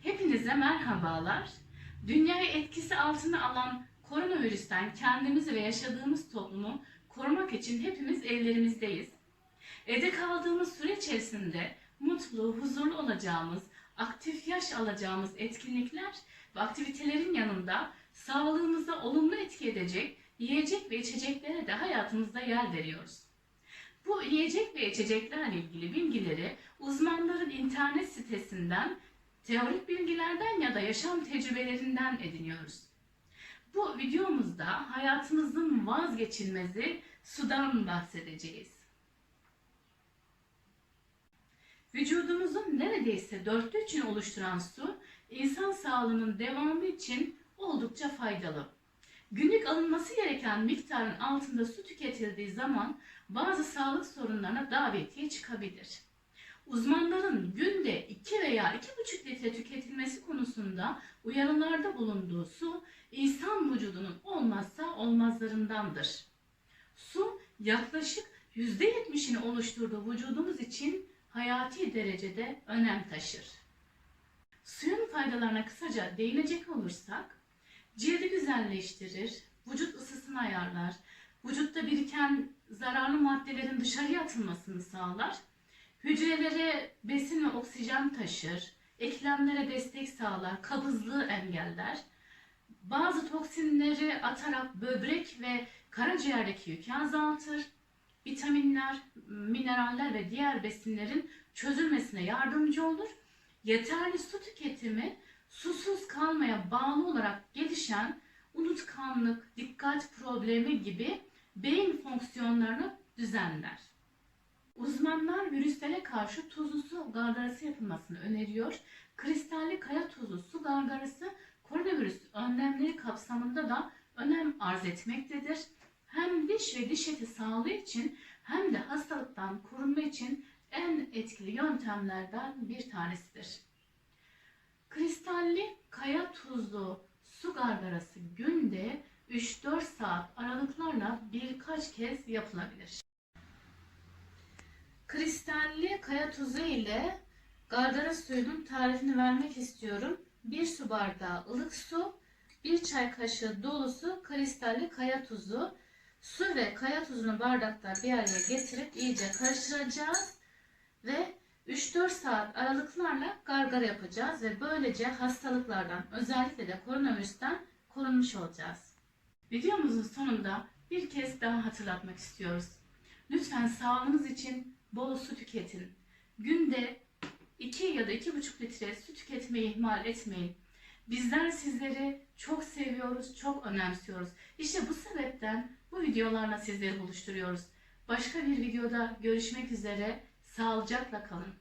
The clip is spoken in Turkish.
Hepinize merhabalar. Dünyayı etkisi altına alan koronavirüsten kendimizi ve yaşadığımız toplumu korumak için hepimiz evlerimizdeyiz. Evde kaldığımız süre içerisinde mutlu, huzurlu olacağımız, aktif yaş alacağımız etkinlikler ve aktivitelerin yanında sağlığımıza olumlu etki edecek yiyecek ve içeceklere de hayatımızda yer veriyoruz. Bu yiyecek ve içeceklerle ilgili bilgileri uzmanların internet sitesinden, teorik bilgilerden ya da yaşam tecrübelerinden ediniyoruz. Bu videomuzda hayatımızın vazgeçilmezi sudan bahsedeceğiz. Vücudumuzun neredeyse dörtte üçünü oluşturan su, insan sağlığının devamı için oldukça faydalı. Günlük alınması gereken miktarın altında su tüketildiği zaman bazı sağlık sorunlarına davetiye çıkabilir. Uzmanların günde 2 veya 2,5 litre tüketilmesi konusunda uyarılarda bulunduğu su insan vücudunun olmazsa olmazlarındandır. Su yaklaşık %70'ini oluşturduğu vücudumuz için hayati derecede önem taşır. Suyun faydalarına kısaca değinecek olursak, cildi güzelleştirir, vücut ısısını ayarlar, vücutta biriken zararlı maddelerin dışarıya atılmasını sağlar, hücrelere besin ve oksijen taşır, eklemlere destek sağlar, kabızlığı engeller, bazı toksinleri atarak böbrek ve karaciğerdeki yükü azaltır, vitaminler, mineraller ve diğer besinlerin çözülmesine yardımcı olur. Yeterli su tüketimi susuz kalmaya bağlı olarak gelişen unutkanlık, dikkat problemi gibi beyin fonksiyonlarını düzenler. Uzmanlar virüslere karşı tuzlu su gargarası yapılmasını öneriyor. Kristalli kaya tuzlu su gargarası koronavirüs önlemleri kapsamında da önem arz etmektedir. Hem diş ve diş eti sağlığı için hem de hastalıktan korunma için en etkili yöntemlerden bir tanesidir. Kristalli kaya tuzlu su gargarası günde 3-4 saat aralıklarla birkaç kez yapılabilir. Kristalli kaya tuzu ile gargara suyunun tarifini vermek istiyorum. 1 su bardağı ılık su, 1 çay kaşığı dolusu kristalli kaya tuzu. Su ve kaya tuzunu bardakta bir araya getirip iyice karıştıracağız ve 3-4 saat aralıklarla gargara yapacağız ve böylece hastalıklardan özellikle de koronavirüsten korunmuş olacağız. Videomuzun sonunda bir kez daha hatırlatmak istiyoruz. Lütfen sağlığınız için bol su tüketin. Günde 2 ya da 2,5 litre su tüketmeyi ihmal etmeyin. Bizler sizleri çok seviyoruz, çok önemsiyoruz. İşte bu sebepten bu videolarla sizleri buluşturuyoruz. Başka bir videoda görüşmek üzere. Sağlıcakla kalın.